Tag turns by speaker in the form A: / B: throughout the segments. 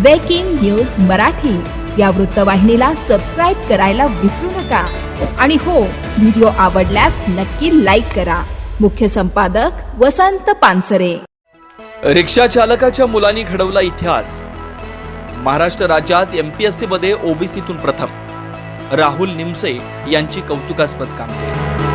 A: Breaking news Marathi या वृत्तवाहिनीला subscribe करायला विसरू नका. आणि हो व्हिडिओ आवडल्यास नक्की लाईक करा. मुख्य संपादक वसंत पानसरे.
B: रिक्षा चालकाच्या मुलांनी घडवला इतिहास. महाराष्ट्र राज्यात एमपीएससी मध्ये ओबीसीतून प्रथम. राहुल निमसे यांची कौतुकास्पद कामगिरी.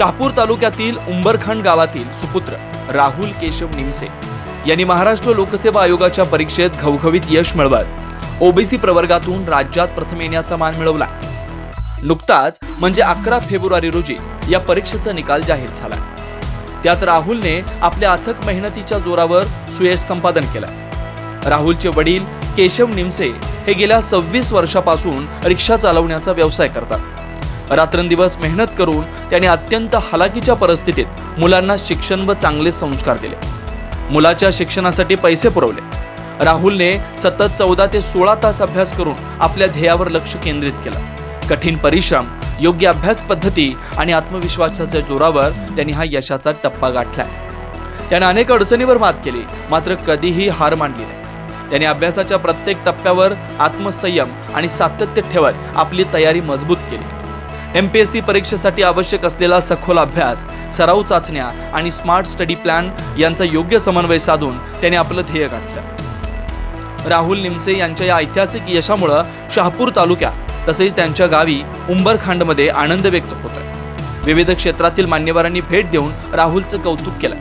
B: शहापूर तालुक्यातील उंबरखंड गावातील सुपुत्र राहुल केशव निमसे यांनी महाराष्ट्र लोकसेवा आयोगाच्या परीक्षेत घवघवीत यश मिळवत ओबीसी प्रवर्गातून राज्यात प्रथम येण्याचा मान मिळवला. नुकताच म्हणजे अकरा फेब्रुवारी रोजी या परीक्षेचा निकाल जाहीर झाला. त्यात राहुलने आपल्या अथक मेहनतीच्या जोरावर सुयश संपादन केलं. राहुलचे वडील केशव निमसे हे गेल्या सव्वीस वर्षापासून रिक्षा चालवण्याचा व्यवसाय करतात. रात्रंदिवस मेहनत करून त्यांनी अत्यंत हलाखीच्या परिस्थितीत मुलांना शिक्षण व चांगले संस्कार दिले. मुलाच्या शिक्षणासाठी पैसे पुरवले. राहुलने सतत चौदा ते सोळा तास अभ्यास करून आपल्या ध्येयावर लक्ष केंद्रित केलं. कठीण परिश्रम योग्य अभ्यास पद्धती आणि आत्मविश्वासाच्या जोरावर त्यांनी हा यशाचा टप्पा गाठला त्याने अनेक अडचणीवर मात केली मात्र कधीही हार मानली नाही. त्याने अभ्यासाच्या प्रत्येक टप्प्यावर आत्मसंयम आणि सातत्य ठेवत आपली तयारी मजबूत केली. एमपीएससी परीक्षेसाठी आवश्यक असलेला सखोल अभ्यास सराव चाचण्या आणि स्मार्ट स्टडी प्लॅन यांचा योग्य समन्वय साधून त्याने आपलं ध्येय गाठलं. राहुल निमसे यांच्या या ऐतिहासिक यशामुळं शहापूर तालुक्यात तसेच त्यांच्या गावी उंबरखांडमध्ये आनंद व्यक्त होत आहे विविध क्षेत्रातील मान्यवरांनी भेट देऊन राहुलचं कौतुक केलं.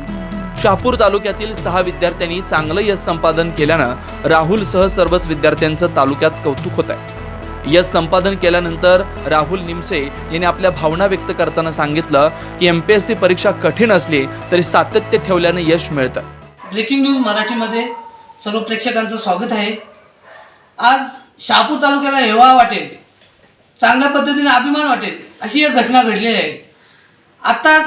B: शहापूर तालुक्यातील सहा विद्यार्थ्यांनी चांगलं यश संपादन केल्यानं राहुलसह सर्वच विद्यार्थ्यांचं तालुक्यात कौतुक होत आहे यश संपादन केल्यानंतर राहुल निमसे यांनी आपल्या भावना व्यक्त करताना सांगितलं की एम पी एस सी परीक्षा कठीण असली तरी सातत्य ठेवल्यानं यश मिळतं.
C: ब्रेकिंग न्यूज मराठीमध्ये सर्व प्रेक्षकांचं स्वागत आहे. आज शहापूर तालुक्याला हेवा वाटेल चांगल्या पद्धतीने अभिमान वाटेल अशी एक घटना घडलेली आहे. आत्ताच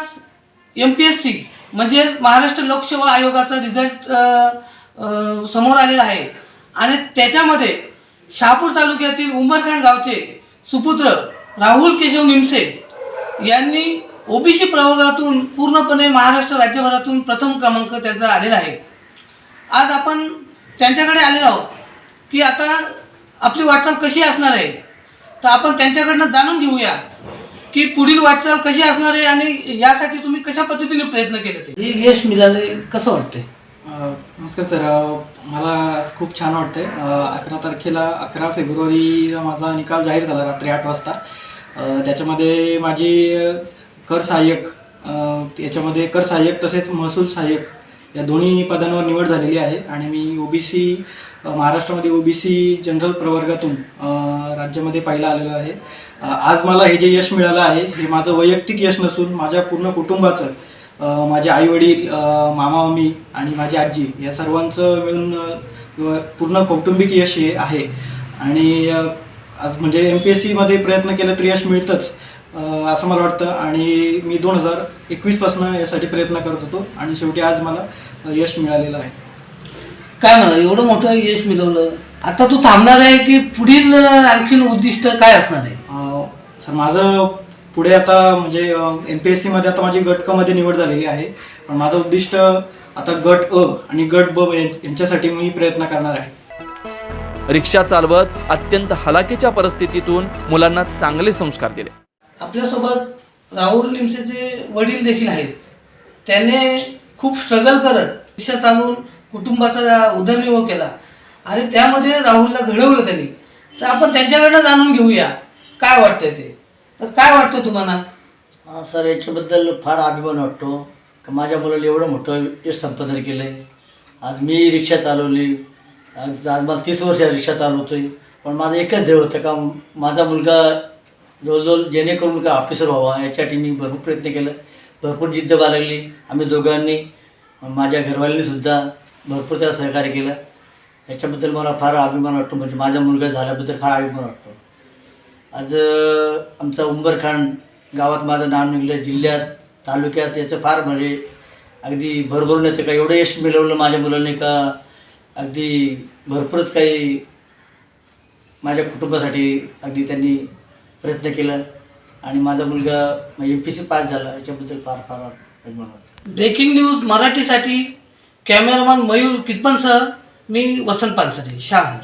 C: एम पी एस सी म्हणजे महाराष्ट्र लोकसेवा आयोगाचा रिझल्ट समोर आलेला आहे. आणि त्याच्यामध्ये शहापूर तालुक्यातील उंबरखांड गावचे सुपुत्र राहुल केशव निमसे यांनी ओबीसी प्रवर्गातून पूर्णपणे महाराष्ट्र राज्यभरातून प्रथम क्रमांक त्यांचा आलेला आहे. आज आपण त्यांच्याकडे आलेलो आहोत की आता आपली वाटचाल कशी असणार आहे? तर आपण त्यांच्याकडनं जाणून घेऊया की पुढील वाटचाल कशी असणार आहे आणि यासाठी तुम्ही कशा पद्धतीने प्रयत्न केले ते? हे यश मिळाले कसं वाटतंय?
D: नमस्कार सर मला आज खूप छान वाटतंय. अकरा तारखेला अकरा फेब्रुवारीला माझा निकाल जाहीर झाला रात्री आठ वाजता. त्याच्यामध्ये माझी कर सहाय्यक याच्यामध्ये कर सहाय्यक तसेच महसूल सहाय्यक या दोन्ही पदांवर निवड झालेली आहे. आणि मी ओबीसी महाराष्ट्रामध्ये ओबीसी जनरल प्रवर्गातून राज्यामध्ये पाहिलं आलेलो आहे. आज मला हे जे यश मिळालं आहे हे माझं वैयक्तिक यश नसून माझ्या पूर्ण कुटुंबाचं माझे आई वडील मामा मामी आणि माझी आजी या सर्वांचं मिळून पूर्ण कौटुंबिक यश हे आहे. आणि आज म्हणजे एम पी एस सीमध्ये प्रयत्न केला तर यश मिळतंच असं मला वाटतं. आणि मी दोन हजार एकवीसपासून यासाठी प्रयत्न करत होतो आणि शेवटी आज मला यश मिळालेलं आहे.
C: काय म्हणा एवढं मोठं यश मिळवलं. आता तू थांबणार आहे की पुढील आणखीन उद्दिष्ट काय असणार आहे?
D: सर माझं पुढे आता म्हणजे एम पी एस सीमध्ये आता माझी गट क मध्ये निवड झालेली आहे. पण माझं उद्दिष्ट आता गट अ आणि गट ब यांच्यासाठी मी प्रयत्न करणार आहे.
B: रिक्षा चालवत अत्यंत हलाखीच्या परिस्थितीतून मुलांना चांगले संस्कार दिले.
C: आपल्यासोबत राहुल निमसेचे वडील देखील आहेत. त्याने खूप स्ट्रगल करत रिक्षा चालवून कुटुंबाचा उदरनिर्वाह केला आणि त्यामध्ये राहुलला घडवलं त्यांनी. तर आपण त्यांच्याकडनं जाणून घेऊया. काय वाटतंय ते? तर काय वाटतं तुम्हाला?
E: सर याच्याबद्दल फार अभिमान वाटतो. का माझ्या मुलाला एवढं मोठं यश संपादन केलं आहे आज मी रिक्षा चालवली. आज आज मला तीस वर्ष रिक्षा चालवतो आहे पण माझं एकच ध्येय होतं का माझा मुलगा जवळजवळ जेणेकरून का ऑफिसर व्हावा याच्यासाठी मी भरपूर प्रयत्न केला. भरपूर जिद्द बाळगली. आम्ही दोघांनी माझ्या घरवाल्यांनी सुद्धा भरपूर त्याला सहकार्य केलं. याच्याबद्दल मला फार अभिमान वाटतो. म्हणजे माझा मुलगा झाल्याबद्दल फार अभिमान वाटतो. आज आमचा उंबरखांड गावात माझं नाव निघलं जिल्ह्यात तालुक्यात याचं फार म्हणजे अगदी भरभरून येतं का? एवढं यश मिळवलं माझ्या मुलांनी का? अगदी भरपूरच काही माझ्या कुटुंबासाठी अगदी त्यांनी प्रयत्न केला आणि माझा मुलगा एम पी सी पास झाला. याच्याबद्दल फार फार अभिमान वाटतो.
C: ब्रेकिंग न्यूज मराठीसाठी कॅमेरामॅन मयूर कितपनसह मी वसंत पानसरे शाह